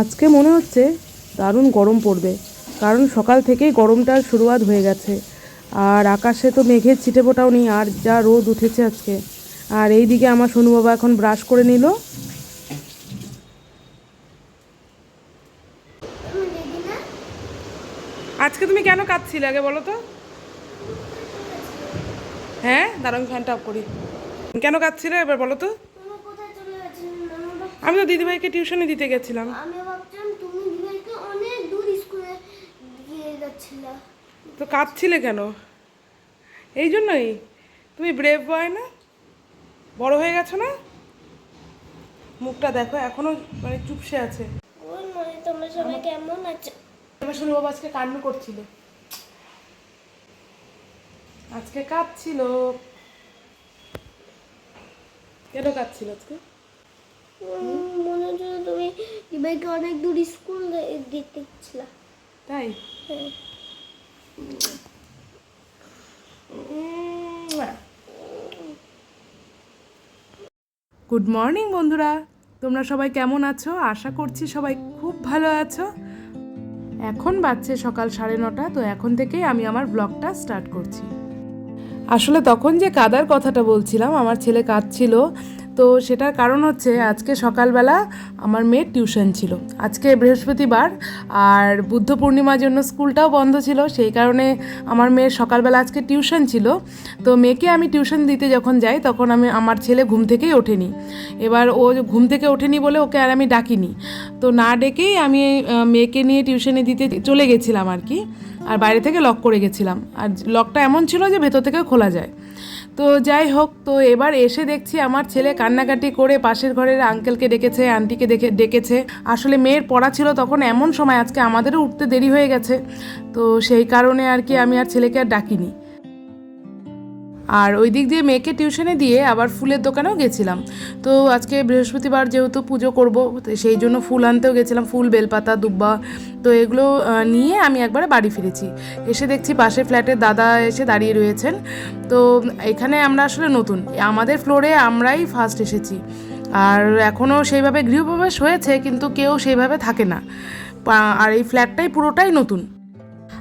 আজকে মনে হচ্ছে দারুণ গরম পড়বে কারণ সকাল থেকেই গরমটার শুরুয়াত হয়ে গেছে। আর আকাশে তো মেঘের ছিটে ফোটাও নেই আর যা রোদ উঠেছে আজকে। আর এই দিকে আমার সোনু বাবা এখন ব্রাশ করে নিল। আজকে তুমি কেন কাঁদছিলে আগে বলো তো? হ্যাঁ দাঁড়ান ফ্যানটা অফ করি। কেন কাঁদছিলে এবার বলো তো? আমি তো দিদিভাইকে টিউশনে দিতে গেছিলাম আমি ভাবছিলাম তুমি দিদিভাইকে অনেক দূর স্কুলে দিয়ে যাচ্ছিলে তো কাঁদছিলে কেন? এই জন্যই? তুমি ব্রেভ বয় না? বড় হয়ে গেছো না? মুখটা দেখো এখনও মানে চুপসে আছে। তোমরা সবাই কেমন আছো? আমার শুনে বাবা আজকে কান্না করছিল। আজকে কাঁদছিল। কেন কাঁদছিল আজকে? মনে হচ্ছে তুমি দিদিভাইকে অনেক দূর স্কুল দিতে গেছিলে। তাই? হ্যাঁ। গুড মর্নিং বন্ধুরা। তোমরা সবাই কেমন আছো? আশা করছি সবাই খুব ভালো আছো। এখন বাজছে সকাল সাড়ে নটা, তো এখন থেকেই আমি আমার ব্লগটা স্টার্ট করছি। আসলে তখন যে কাদার কথাটা বলছিলাম, আমার ছেলে কাঁদছিল। তো সেটার কারণ হচ্ছে আজকে সকালবেলা আমার মেয়ের টিউশন ছিল। আজকে বৃহস্পতিবার আর বুদ্ধ পূর্ণিমার জন্য স্কুলটাও বন্ধ ছিল, সেই কারণে আমার মেয়ের সকালবেলা আজকে টিউশন ছিল। তো মেয়েকে আমি টিউশন দিতে যখন যাই তখন আমি, আমার ছেলে ঘুম থেকেই ওঠেনি। এবার ও ঘুম থেকে ওঠেনি বলে ওকে আর আমি ডাকিনি। তো না ডেকেই আমি মেয়েকে নিয়ে টিউশনে দিতে চলে গেছিলাম আর কি। আর বাইরে থেকে লক করে গেছিলাম। আর লকটা এমন ছিল যে ভেতর থেকে খোলা যায়। তো যাই হোক, তো এবার এসে দেখছি আমার ছেলে কান্নাকাটি করে পাশের ঘরের আঙ্কেলকে ডেকেছে আন্টিকে দেখে, ডেকেছে। আসলে মেয়ের পড়া ছিল তখন এমন সময়, আজকে আমাদেরও উঠতে দেরি হয়ে গেছে। তো সেই কারণে আর কি আমি আর ছেলেকে আর ডাকিনি। আর ওই দিক দিয়ে মেয়েকে টিউশনে দিয়ে আবার ফুলের দোকানেও গেছিলাম। তো আজকে বৃহস্পতিবার যেহেতু পুজো করব, সেই জন্য ফুল আনতেও গেছিলাম, ফুল, বেলপাতা, দুব্বা। তো এগুলো নিয়ে আমি একবারে বাড়ি ফিরেছি। এসে দেখছি পাশের ফ্ল্যাটের দাদা এসে দাঁড়িয়ে রয়েছেন। তো এখানে আমরা আসলে নতুন। আমাদের ফ্লোরে আমরাই ফার্স্ট এসেছি। আর এখনও সেইভাবে গৃহপ্রবেশ হয়েছে, কিন্তু কেউ সেইভাবে থাকে না। আর এই ফ্ল্যাটটাই পুরোটাই নতুন।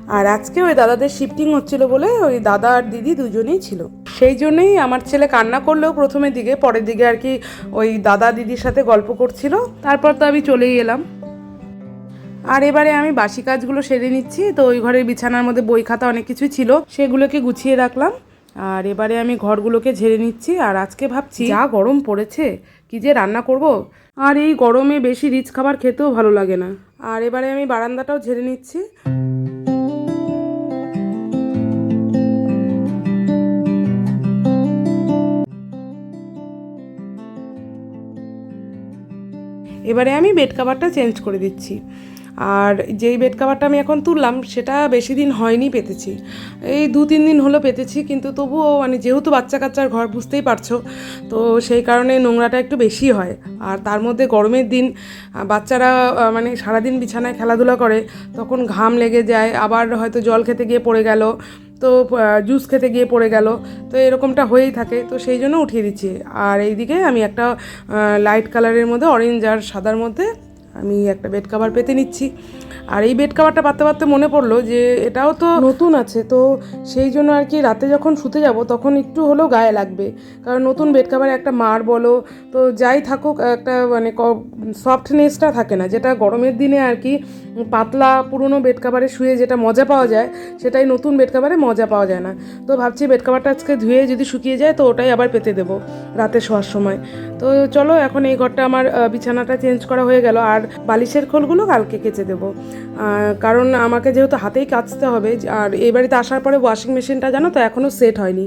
আর আজকে ওই দাদাদের শিফটিং হচ্ছিল বলে ওই দাদা আর দিদি দুজনেই ছিল। সেই জন্যই আমার ছেলে কান্না করলেও প্রথমের দিকে, পরের দিকে আর কি ওই দাদা দিদির সাথে গল্প করছিল। তারপর তো আমি চলেই এলাম। আর এবারে আমি বাসি কাজগুলো সেরে নিচ্ছি, তো ওই ঘরের বিছানার মধ্যে বই খাতা অনেক কিছুই ছিল, সেগুলোকে গুছিয়ে রাখলাম। আর এবারে আমি ঘরগুলোকে ঝেড়ে নিচ্ছি, আর আজকে ভাবছি, যা গরম পড়েছে, কি যে রান্না করব? আর এই গরমে বেশি রিচ খাবার খেতেও ভালো লাগে না। আর এবারে আমি বারান্দাটাও ঝেড়ে নিচ্ছি। এবারে আমি বেড কাভারটা চেঞ্জ করে দিচ্ছি। আর যেই বেড কাভারটা আমি এখন তুললাম, সেটা বেশি দিন হয়নি পেতেছি। এই দু তিন দিন হলো পেতেছি, কিন্তু তবুও মানে যেহেতু বাচ্চা কাচ্চার ঘর, বুঝতেই পারছ, তো সেই কারণে নোংরাটা একটু বেশি হয়। আর তার মধ্যে গরমের দিন বাচ্চারা মানে সারাদিন বিছানায় খেলাধুলা করে, তখন ঘাম লেগে যায়, আবার হয়তো জল খেতে গিয়ে পড়ে গেল তো জুস খেতে গিয়ে পড়ে গেল। তো এরকমটা হয়েই থাকে। তো সেই জন্য উঠিয়ে দিচ্ছি। আর এইদিকে আমি একটা লাইট কালারের মধ্যে অরেঞ্জ আর সাদার মধ্যে আমি একটা বেড কাভার পেতে নিচ্ছি। আর এই বেড কাভারটা পাততে পাততে মনে পড়ল যে এটাও তো নতুন আছে, তো সেই জন্য আর কি রাতে যখন শুতে যাব তখন একটু হলেও গায়ে লাগবে। কারণ নতুন বেড কাভারে একটা মার বলো, তো যাই থাকুক, একটা মানে সফটনেসটা থাকে না। যেটা গরমের দিনে আর কি পাতলা পুরনো বেড কাভারে শুয়ে যেটা মজা পাওয়া যায়, সেটাই নতুন বেড কাভারে মজা পাওয়া যায় না। তো ভাবছি বেড কাভারটা আজকে ধুয়ে যদি শুকিয়ে যায়, তো ওটাই আবার পেতে দেবো রাতে শোয়ার সময়। তো চলো, এখন এই ঘরটা আমার বিছানাটা চেঞ্জ করা হয়ে গেল। আর বালিশের খোলগুলো কালকে কেচে দেবো। কারণ আমাকে যেহেতু হাতেই কাচতে হবে, আর এই বাড়িতে আসার পরে ওয়াশিং মেশিনটা জানো তো এখনও সেট হয়নি।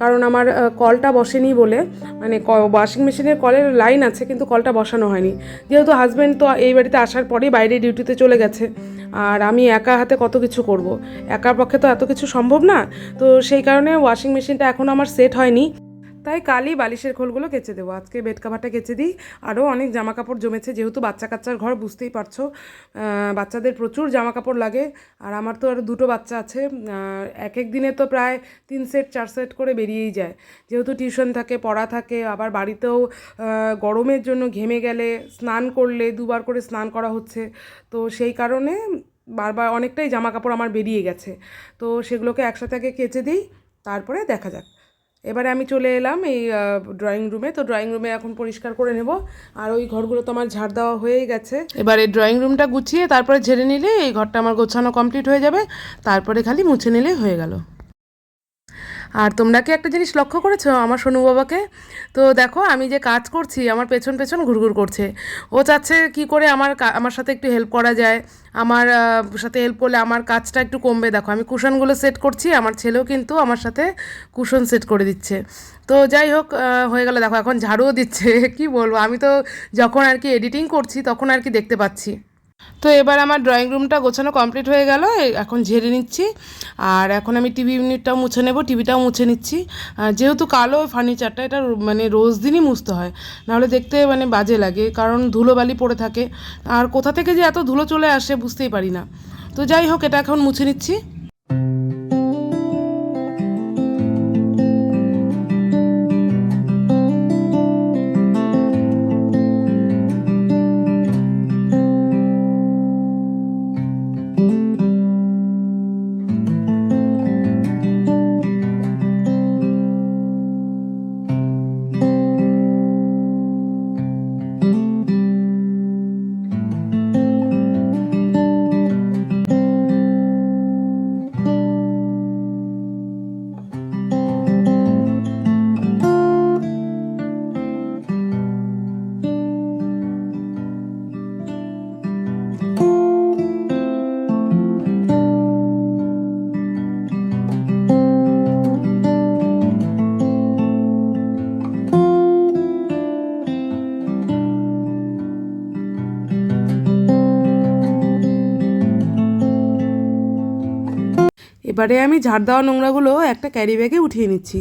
কারণ আমার কলটা বসেনি বলে মানে ওয়াশিং মেশিনের কলের লাইন আছে, কিন্তু কলটা বসানো হয়নি। যেহেতু হাজব্যান্ড তো এই বাড়িতে আসার পরেই বাইরে ডিউটিতে চলে গেছে, আর আমি একা হাতে কত কিছু করব। একার পক্ষে তো এত কিছু সম্ভব না। তো সেই কারণে ওয়াশিং মেশিনটা এখনও আমার সেট হয়নি। তাই কালই বালিশের খোলগুলো কেচে দেবো। আজকে বেড কাভারটা কেচে দিই। আরও অনেক জামা কাপড় জমেছে, যেহেতু বাচ্চা কাচ্চার ঘর, বুঝতেই পারছ। বাচ্চাদের প্রচুর জামা কাপড় লাগে। আর আমার তো আর দুটো বাচ্চা আছে। এক এক দিনে তো প্রায় তিন সেট, চার সেট করে বেরিয়েই যায়। যেহেতু টিউশন থাকে, পড়া থাকে, আবার বাড়িতেও গরমের জন্য ঘেমে গেলে, স্নান করলে, দুবার করে স্নান করা হচ্ছে। তো সেই কারণে বারবার অনেকটাই জামা কাপড় আমার বেরিয়ে গেছে। তো সেগুলোকে একসাথে আগে কেচে দিই, তারপরে দেখা যাক। এবারে আমি চলে এলাম এই ড্রয়িং রুমে তো ড্রয়িং রুমে এখন পরিষ্কার করে নেব। আর ওই ঘরগুলো তো আমার ঝাড় দেওয়া হয়েই গেছে। এবারে ড্রয়িং রুমটা গুছিয়ে তারপরে ঝেড়ে নিলে এই ঘরটা আমার গোছানো কমপ্লিট হয়ে যাবে। তারপরে খালি মুছে নিলে হয়ে গেল। আর তোমরা কি একটা জিনিস লক্ষ্য করেছ আমার সোনু বাবাকে? তো দেখো, আমি যে কাজ করছি, আমার পেছন পেছন ঘুরঘুর করছে। ও চাচ্ছে কি করে আমার আমার সাথে একটু হেল্প করা যায়। আমার সাথে হেল্প করলে আমার কাজটা একটু কমবে। দেখো, আমি কুশনগুলো সেট করছি, আমার ছেলেও কিন্তু আমার সাথে কুশন সেট করে দিচ্ছে। তো যাই হোক হয়ে গেল। দেখো, এখন ঝাড়ুও দিচ্ছে। কি বলব? আমি তো যখন আর কি এডিটিং করছি, তখন আর কি দেখতে পাচ্ছি। তো এবার আমার ড্রয়িং রুমটা গোছানো কমপ্লিট হয়ে গেল এখন ঝেড়ে নিচ্ছি। আর এখন আমি টিভি ইউনিটটাও মুছে নেব টিভিটাও মুছে নিচ্ছি। যেহেতু কালো ফার্নিচারটা এটা মানে রোজ দিনই মুছতে হয়, নাহলে দেখতে মানে বাজে লাগে, কারণ ধুলোবালি পড়ে থাকে। আর কোথা থেকে যে এত ধুলো চলে আসে বুঝতেই পারি না। তো যাই হোক, এটা এখন মুছে নিচ্ছি। এবারে আমি ঝাড় দেওয়া নোংরাগুলো একটা ক্যারি ব্যাগে উঠিয়ে নিচ্ছি।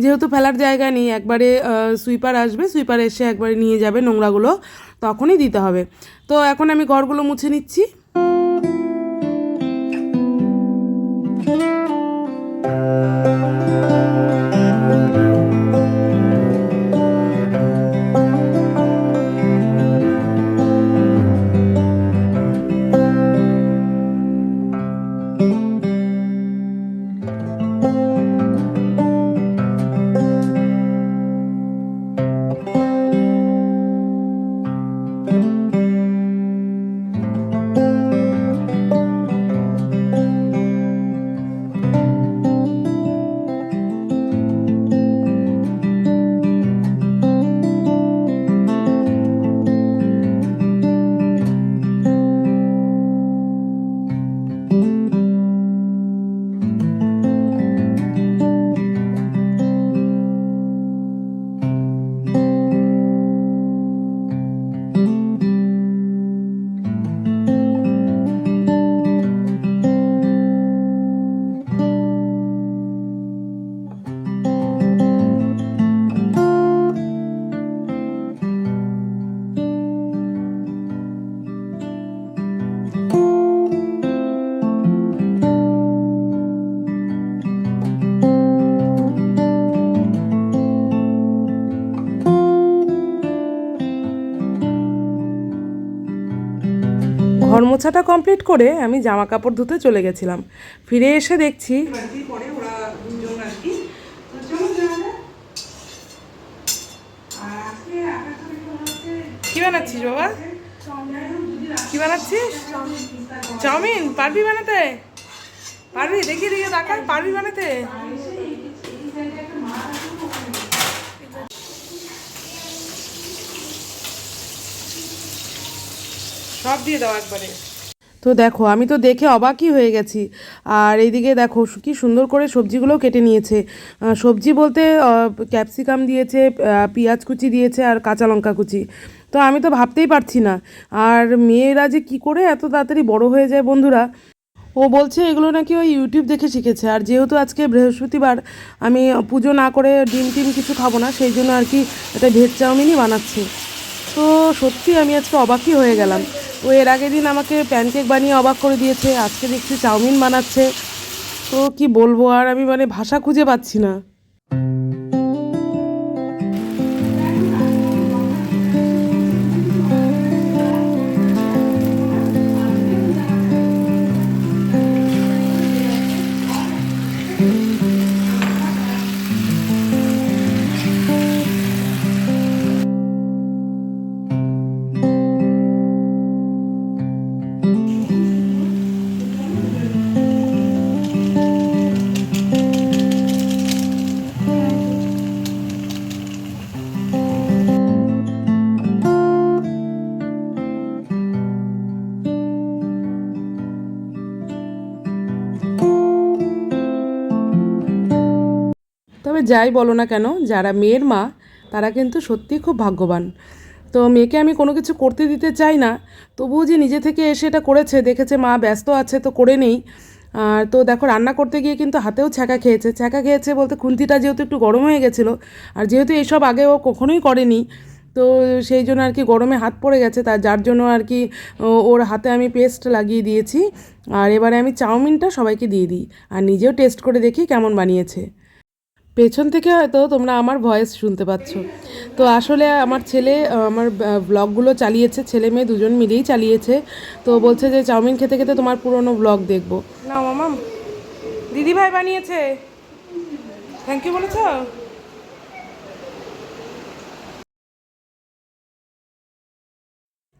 যেহেতু ফেলার জায়গা নেই, একবারে সুইপার আসবে সুইপার এসে একবারে নিয়ে যাবে নোংরাগুলো, তখনই দিতে হবে। তো এখন আমি ঘরগুলো মুছে নিচ্ছি। মোছাটা কমপ্লিট করে আমি জামা কাপড় ধুতে চলে গেছিলাম। ফিরে এসে দেখছি কি বানাচ্ছিস বাবা? কি বানাচ্ছিস? চাউমিন, পারবি বানাতে? পারবি, দেখি দেখি দেখা পারবি বানাতে? সব দিয়ে দাও একবারে। তো দেখো, আমি তো দেখে অবাকই হয়ে গেছি। আর এইদিকে দেখো কি সুন্দর করে সবজিগুলোও কেটে নিয়েছে। সবজি বলতে ক্যাপসিকাম দিয়েছে পেঁয়াজ কুচি দিয়েছে আর কাঁচা লঙ্কা কুচি। তো আমি তো ভাবতেই পারছি না। আর মেয়েরা যে কি করে এত তাড়াতাড়ি বড় হয়ে যায় বন্ধুরা? ও বলছে, এগুলো নাকি ওই ইউটিউব দেখে শিখেছে। আর যেহেতু আজকে বৃহস্পতিবার, আমি পুজো না করে ডিম টিম কিছু খাব না, সেই জন্য আর কি একটা ভেজ চাউমিনই বানাচ্ছে। তো সত্যি আমি আজকে অবাকই হয়ে গেলাম। ও এর আগের দিন আমাকে প্যানকেক বানিয়ে অবাক করে দিয়েছে, আজকে দেখছি চাউমিন বানাচ্ছে। তো কি বলব আর আমি মানে ভাষা খুঁজে পাচ্ছি না। যাই বলো না কেন, যারা মেয়ের মা, তারা কিন্তু সত্যিই খুব ভাগ্যবান। তো মেয়েকে আমি কোনো কিছু করতে দিতে চাই না, তবুও যে নিজে থেকে এসে এটা করেছে, দেখেছে মা ব্যস্ত আছে তো করে নেই। আর তো দেখো রান্না করতে গিয়ে কিন্তু হাতেও ছ্যাঁকা খেয়েছে। ছ্যাঁকা খেয়েছে বলতে খুন্তিটা যেহেতু একটু গরম হয়ে গেছিল, আর যেহেতু এইসব আগে ও কখনোই করেনি, তো সেই জন্য আর কি গরমে হাত পড়ে গেছে তার যার জন্য আর কি ওর হাতে আমি পেস্ট লাগিয়ে দিয়েছি। আর এবারে আমি চাউমিনটা সবাইকে দিয়ে দিই, আর নিজেও টেস্ট করে দেখি কেমন বানিয়েছে। পেছন থেকে হয়তো তোমরা আমার ভয়েস শুনতে পাচ্ছ। তো আসলে আমার ছেলে, আমার ব্লগগুলো চালিয়েছে, ছেলে মেয়ে দুজন মিলেই চালিয়েছে। তো বলছে যে, চাউমিন খেতে খেতে তোমার পুরনো ব্লগ দেখব। না মামাম দিদি ভাই বানিয়েছে। থ্যাংক ইউ বলেছ?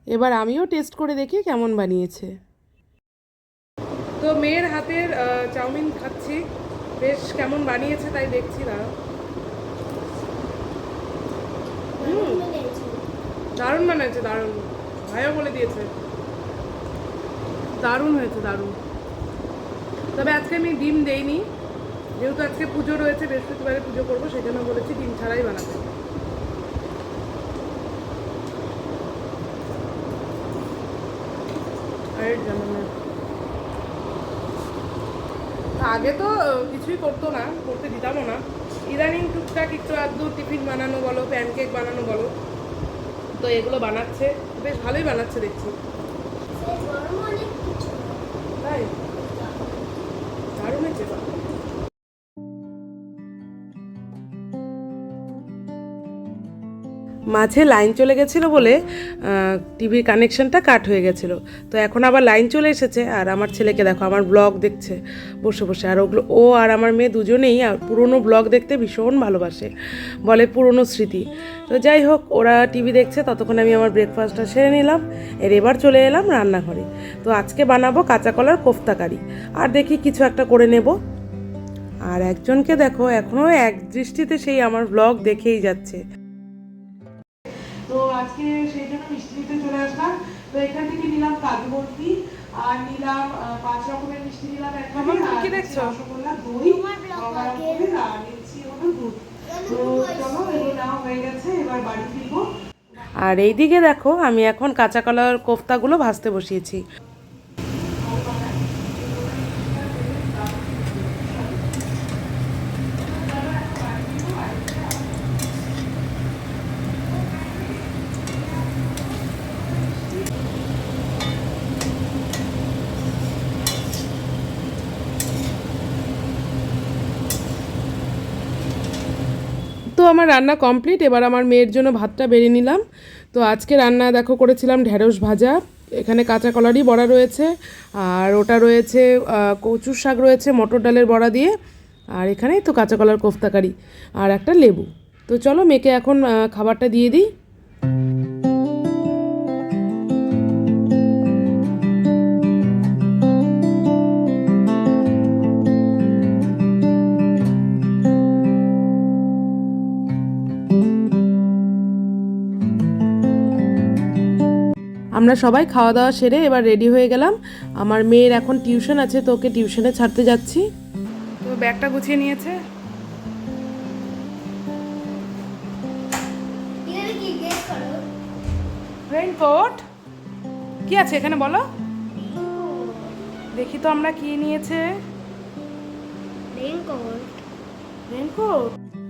এবার আমিও টেস্ট করে দেখি কেমন বানিয়েছে। তো মেয়ের হাতের চাউমিন খাচ্ছি। বেশ কেমন বানিয়েছে তাই দেখছি না। দারুণ বানিয়েছে দারুণ। ভাইও বলে দিয়েছে। দারুণ হয়েছে, দারুণ। তবে আজকে আমি ডিম দেইনি। যেহেতু আজকে পুজো রয়েছে, বৃহস্পতিবারে পুজো করব সেই জন্য বলেছি ডিম ছাড়াই বানাতে। আর জানো না আগে তো কিছুই করতো না করতে দিতামও না। ইদানিং টুকটাক একটু আধটু টিফিন বানানো বলো প্যানকেক বানানো বলো। তো এগুলো বানাচ্ছে বেশ ভালোই বানাচ্ছে দেখছি। তাই? দারুণ হয়েছে। মাঝে লাইন চলে গেছিল বলে টিভির কানেকশনটা কাট হয়ে গেছিল। তো এখন আবার লাইন চলে এসেছে আর আমার ছেলেকে দেখো, আমার ব্লগ দেখছে, বসে বসে। আর ওগুলো, ও আর আমার মেয়ে দুজনেই, আর পুরনো ব্লগ দেখতে ভীষণ ভালোবাসে, বলে পুরনো স্মৃতি। তো যাই হোক, ওরা টিভি দেখছে, ততক্ষণ আমি আমার ব্রেকফাস্টটা সেরে নিলাম, এর এবার চলে এলাম রান্নাঘরে। তো আজকে বানাবো কাঁচা কলার কোফতা কারি। আর দেখি কিছু একটা করে নেব। আর একজনকে দেখো এখনও এক দৃষ্টিতে সেই আমার ব্লগ দেখেই যাচ্ছে। আজকে সেই জন্য মিষ্টি নিতে চলে আসলাম। তো এখান থেকে নিলাম কাজু বরফি আর নিলাম পাঁচ রকমের মিষ্টি নিলাম এক কি আর কি দেখছ? রসগোল্লা দই আর নিচ্ছি হলো দুধ। তো চলো এগুলো নাও হয়ে গেছে এবার বাড়ি ফিরবো। আর এইদিকে দেখো আমি এখন কাঁচা কলার কোফতাগুলো ভাজতে বসিয়েছি। তো আমার রান্না কমপ্লিট, এবার আমার মেয়ের জন্য ভাতটা বেড়ে নিলাম। তো আজকে রান্না দেখো করেছিলাম ঢেঁড়স ভাজা, এখানে কাঁচা কলারই বড়া রয়েছে, আর ওটা রয়েছে কচুর শাক রয়েছে, মটর ডালের বড়া দিয়ে, আর এখানেই তো কাঁচা কলার কোফতাকারি আর একটা লেবু। তো চলো মেয়েকে এখন খাবারটা দিয়ে দিই। আমরা সবাই খাওয়া দাওয়া সেরে এবার রেডি হয়ে গেলাম। আমার মেয়ের এখন টিউশন আছে তো ওকে টিউশনে ছাড়তে যাচ্ছি। তো ব্যাগটা গুছিয়ে নিয়েছে? কি রেইনকোট কি আছে এখানে বলো? দেখি তো আমরা কি নিয়েছে।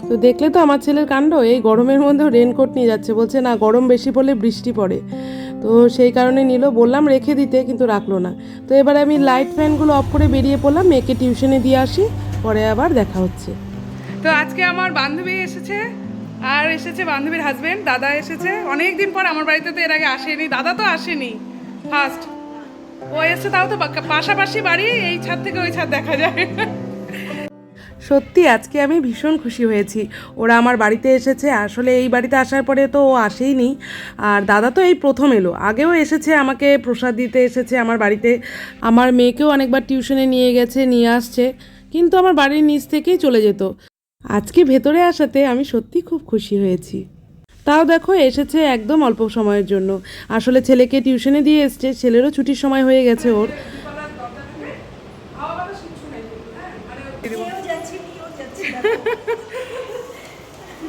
তো দেখলে তো আমার ছেলের কাণ্ড এই গরমের মধ্যেও রেনকোট নিয়ে যাচ্ছে। বলছে না গরম বেশি পড়লে বৃষ্টি পড়ে। তো সেই কারণে নিল। বললাম রেখে দিতে, কিন্তু রাখল না। তো এবারে আমি লাইট ফ্যানগুলো অফ করে বেরিয়ে পড়লাম, মেয়েকে টিউশনে দিয়ে আসি, পরে আবার দেখা হচ্ছে। তো আজকে আমার বান্ধবী এসেছে, আর এসেছে বান্ধবীর হাজবেন্ড দাদা এসেছে। অনেক দিন পর আমার বাড়িতে তো এর আগে আসেনি, দাদা তো আসেনি ফার্স্ট ও এসছে, তাও তো পাশাপাশি বাড়ি, এই ছাদ থেকে ওই ছাদ দেখা যায়। সত্যি, আজকে আমি ভীষণ খুশি হয়েছি। ওরা আমার বাড়িতে এসেছে, আসলে এই বাড়িতে আসার পরে তো ও আসেইনি। আর দাদা তো এই প্রথম এলো। আগেও এসেছে, আমাকে প্রসাদ দিতে এসেছে আমার বাড়িতে। আমার মেয়েকেও অনেকবার টিউশনে নিয়ে গেছে, নিয়ে আসছে। কিন্তু আমার বাড়ির নিচ থেকেই চলে যেত। আজকে ভেতরে আসাতে আমি সত্যি খুব খুশি হয়েছি। তাও দেখো, এসেছে একদম অল্প সময়ের জন্য। আসলে ছেলেকে টিউশনে দিয়ে এসছে, ছেলেরও ছুটির সময় হয়ে গেছে ওর।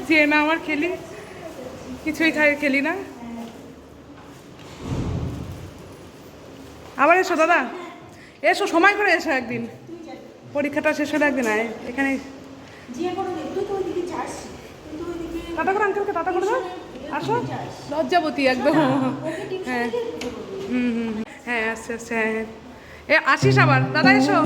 যে না আমার খেলি কিছুই খাই খেলি না। আবার এসো দাদা। এসো সময় করে এসো একদিন। পরীক্ষাটা শেষ হলে একদিন আয় এখানে। টাটা করে আঙ্কেলকে টাটা করে দাও। আসো। লজ্জাবতী একদম। হ্যাঁ হুম হুম হ্যাঁ আসছে হ্যাঁ হ্যাঁ। এ আসিস আবার। দাদা এসো।